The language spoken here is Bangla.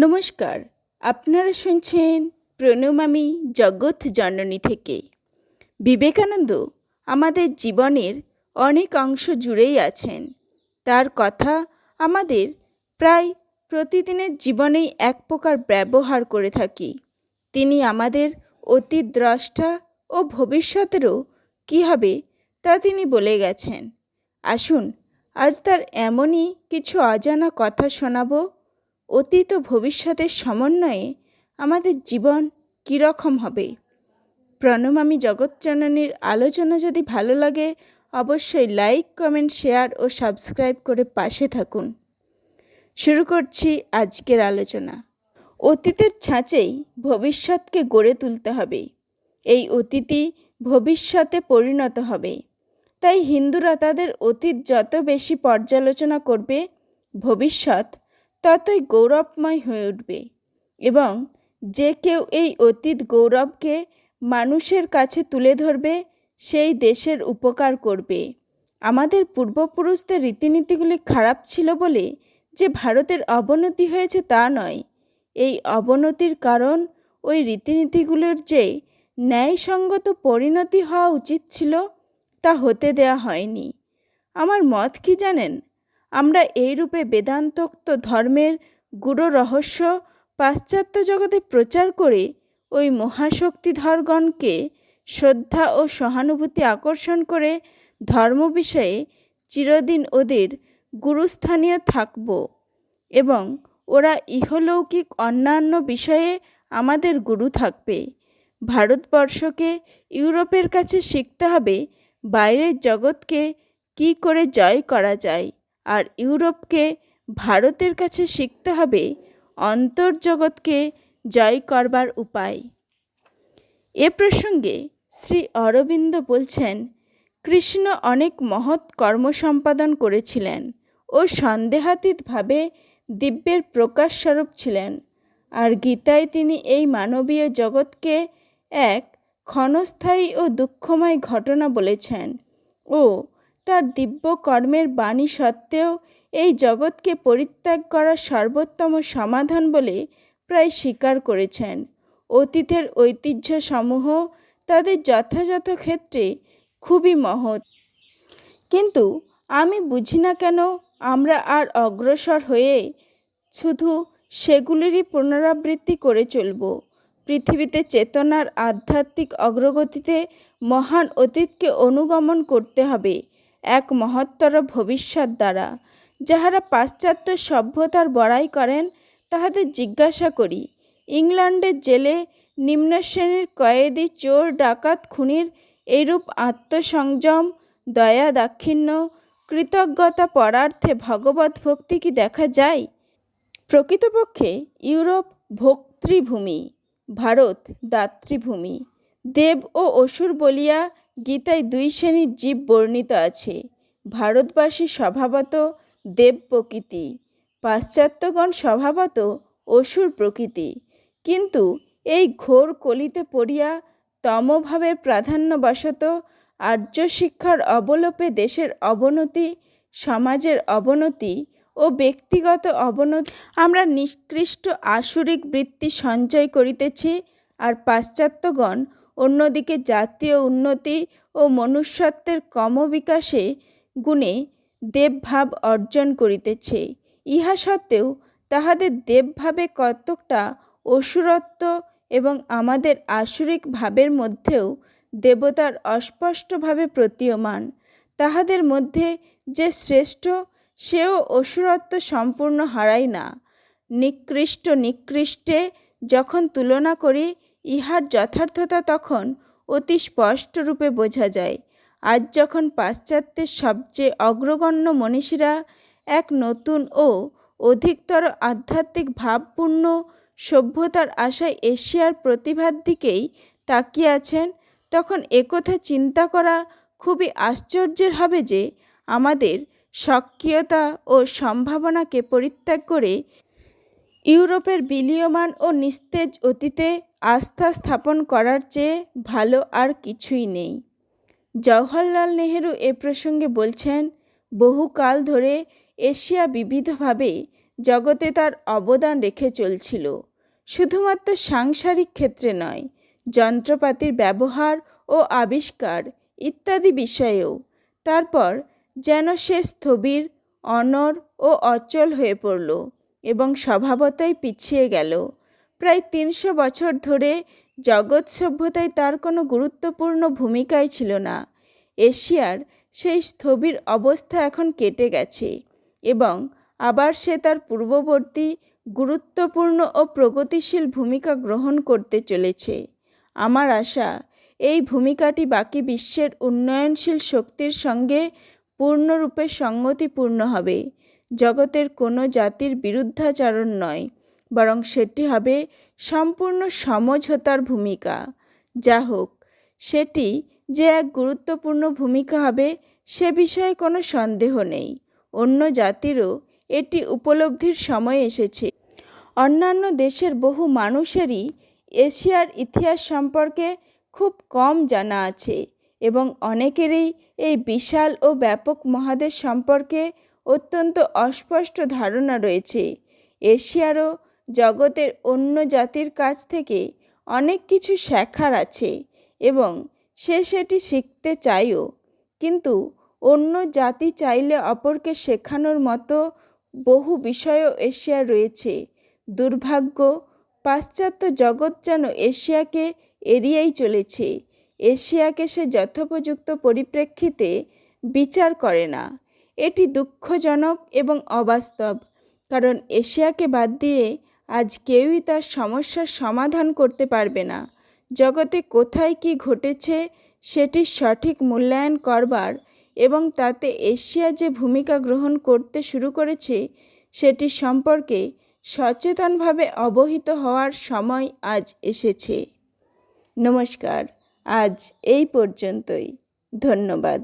নমস্কার, আপনারা শুনছেন প্রণমামী জগৎ জননী থেকে। বিবেকানন্দ আমাদের জীবনের অনেক অংশ জুড়েই আছেন। তার কথা আমাদের প্রায় প্রতিদিনের জীবনেই এক প্রকার ব্যবহার করে থাকি। তিনি আমাদের অতীত দ্রষ্টা ও ভবিষ্যতেরও কী হবে তা তিনি বলে গেছেন। আসুন, আজ তার এমনই কিছু অজানা কথা শোনাবো অতীত ও ভবিষ্যতের সমন্বয়ে আমাদের জীবন কীরকম হবে? প্রণমামী জগৎজননীর আলোচনা যদি ভালো লাগে, অবশ্যই লাইক কমেন্ট শেয়ার ও সাবস্ক্রাইব করে পাশে থাকুন। শুরু করছি আজকের আলোচনা। অতীতের ছাঁচেই ভবিষ্যৎকে গড়ে তুলতে হবে। এই অতীতই ভবিষ্যতে পরিণত হবে। তাই হিন্দুরা তাদের অতীত যত বেশি পর্যালোচনা করবে, ভবিষ্যৎ ততই গৌরবময় হয়ে উঠবে এবং যে কেউ এই অতীত গৌরবকে মানুষের কাছে তুলে ধরবে, সেই দেশের উপকার করবে। আমাদের পূর্বপুরুষদের রীতিনীতিগুলি খারাপ ছিল বলে যে ভারতের অবনতি হয়েছে তা নয়। এই অবনতির কারণ ওই রীতিনীতিগুলোর যে ন্যায়সঙ্গত পরিণতি হওয়া উচিত ছিল, তা হতে দেয়া হয়নি। আমার মত কি জানেন? আমরা এইরূপে বেদান্তোক্ত ধর্মের গূঢ় রহস্য পাশ্চাত্য জগতে প্রচার করে ওই মহাশক্তিধরগণকে শ্রদ্ধা ও সহানুভূতি আকর্ষণ করে ধর্ম বিষয়ে চিরদিন ওদের গুরুস্থানীয় থাকব এবং ওরা ইহলৌকিক অন্যান্য বিষয়ে আমাদের গুরু থাকবে। ভারতবর্ষকে ইউরোপের কাছে শিখতে হবে বাইরের জগৎকে কি করে জয় করা যায়। আর ইউরোপকে ভারতের কাছে শিখতে হবে অন্তর্জগৎকে জয় করবার উপায়। এ প্রসঙ্গে শ্রী অরবিন্দ বলছেন, কৃষ্ণ অনেক মহৎ কর্ম সম্পাদন করেছিলেন ও সন্দেহাতীতভাবে দিব্যের প্রকাশস্বরূপ ছিলেন। আর গীতায় তিনি এই মানবীয় জগৎকে এক ক্ষণস্থায়ী ও দুঃখময় ঘটনা বলেছেন ও তার দিব্য কর্মের বাণী সত্ত্বেও এই জগৎকে পরিত্যাগ করা সর্বোত্তম সমাধান বলে প্রায় স্বীকার করেছেন। অতীতের ঐতিহ্যসমূহ তাদের যথাযথ ক্ষেত্রে খুবই মহৎ। কিন্তু আমি বুঝি না কেন আমরা আর অগ্রসর হয়ে শুধু সেগুলিরই পুনরাবৃত্তি করে চলব। পৃথিবীতে চেতনার আধ্যাত্মিক অগ্রগতিতে মহান অতীতকে অনুগমন করতে হবে। এক মহত্তর ভবিষ্যৎ দ্বারা। যাহারা পাশ্চাত্য সভ্যতার বড়াই করেন, তাহাদের জিজ্ঞাসা করি, ইংল্যান্ডের জেলে নিম্ন শ্রেণির কয়েদি, চোর, ডাকাত, খুনির এইরূপ আত্মসংযম, দয়া, দাক্ষিণ্য, কৃতজ্ঞতা, পরার্থে ভগবত ভক্তি কি দেখা যায়? প্রকৃতপক্ষে ইউরোপ ভোক্তৃভূমি, ভারত দাতৃভূমি। দেব ও অসুর বলিয়া গীতায় দুই শ্রেণির জীব বর্ণিত আছে। ভারতবাসী স্বভাবত দেব প্রকৃতি, পাশ্চাত্যগণ স্বভাবত অসুর প্রকৃতি। কিন্তু এই ঘোর কলিতে পড়িয়া তমভাবের প্রাধান্যবশত আর্য শিক্ষার অবলোপে দেশের অবনতি, সমাজের অবনতি ও ব্যক্তিগত অবনতি আমরা নিকৃষ্ট আসুরিক বৃত্তি সঞ্চয় করিতেছি আর পাশ্চাত্যগণ অন্যদিকে জাতীয় উন্নতি ও মনুষ্যত্বের ক্রমবিকাশে গুণে দেবভাব অর্জন করিতেছে। ইহা সত্ত্বেও তাহাদের দেবভাবে কতকটা অসুরত্ব এবং আমাদের আসুরিক ভাবের মধ্যেও দেবতার অস্পষ্টভাবে প্রতীয়মান। তাহাদের মধ্যে যে শ্রেষ্ঠ, সেও অসুরত্ব সম্পূর্ণ হারায় না। নিকৃষ্ট নিকৃষ্টে যখন তুলনা করি ইহার যথার্থতা তখন অতি স্পষ্টরূপে বোঝা যায়। আজ যখন পাশ্চাত্যের সবচেয়ে অগ্রগণ্য মনীষীরা এক নতুন ও অধিকতর আধ্যাত্মিক ভাবপূর্ণ সভ্যতার আশায় এশিয়ার প্রতিভার দিকেই তাকিয়ে আছেন, তখন একথা চিন্তা করা খুবই আশ্চর্যের হবে যে আমাদের সক্রিয়তা ও সম্ভাবনাকে পরিত্যাগ করে ইউরোপের বিলীয়মান ও নিস্তেজ অতীতে আস্থা স্থাপন করার চেয়ে ভালো আর কিছুই নেই। জওহরলাল নেহেরু এ প্রসঙ্গে বলছেন, বহুকাল ধরে এশিয়া বিবিধভাবে জগতে তার অবদান রেখে চলছিল। শুধুমাত্র সাংসারিক ক্ষেত্রে নয়, যন্ত্রপাতির ব্যবহার ও আবিষ্কার ইত্যাদি বিষয়েও। তারপর যেন সে স্থবির অনর ও অচল হয়ে পড়ল। এবং স্বভাবতই পিছিয়ে গেল। প্রায় তিনশো বছর ধরে জগৎ সভ্যতায় তার কোনো গুরুত্বপূর্ণ ভূমিকাই ছিল না। এশিয়ার সেই স্থবির অবস্থা এখন কেটে গেছে এবং আবার সে তার পূর্ববর্তী গুরুত্বপূর্ণ ও প্রগতিশীল ভূমিকা গ্রহণ করতে চলেছে। আমার আশা, এই ভূমিকাটি বাকি বিশ্বের উন্নয়নশীল শক্তির সঙ্গে পূর্ণরূপে সঙ্গতিপূর্ণ হবে। জগতের কোনো জাতির বিরুদ্ধাচারণ নয়, বরং সেটি হবে সম্পূর্ণ সমঝোতার ভূমিকা। যা হোক, সেটি যে এক গুরুত্বপূর্ণ ভূমিকা হবে সে বিষয়ে কোনো সন্দেহ নেই। অন্য জাতিরও এটি উপলব্ধির সময় এসেছে। অন্যান্য দেশের বহু মানুষেরই এশিয়ার ইতিহাস সম্পর্কে খুব কম জানা আছে, এবং অনেকেরই এই বিশাল ও ব্যাপক মহাদেশ সম্পর্কে অত্যন্ত অস্পষ্ট ধারণা রয়েছে। এশিয়ারও জগতের অন্য জাতির কাছ থেকে অনেক কিছু শেখার আছে এবং সে সেটি শিখতে চায়ও। কিন্তু অন্য জাতি চাইলে অপরকে শেখানোর মতো বহু বিষয়ও এশিয়া রয়েছে। দুর্ভাগ্য, পাশ্চাত্য জগৎ যেন এশিয়াকে এড়িয়েই চলেছে। এশিয়াকে সে যথোপযুক্ত পরিপ্রেক্ষিতে বিচার করে না। এটি দুঃখজনক এবং অবাস্তব, কারণ এশিয়াকে বাদ দিয়ে আজ কেউই তার সমস্যার সমাধান করতে পারবে না। জগতে কোথায় কি ঘটেছে সেটির সঠিক মূল্যায়ন করবার এবং তাতে এশিয়া যে ভূমিকা গ্রহণ করতে শুরু করেছে সেটি সম্পর্কে সচেতনভাবে অবহিত হওয়ার সময় আজ এসেছে। নমস্কার, আজ এই পর্যন্তই। ধন্যবাদ।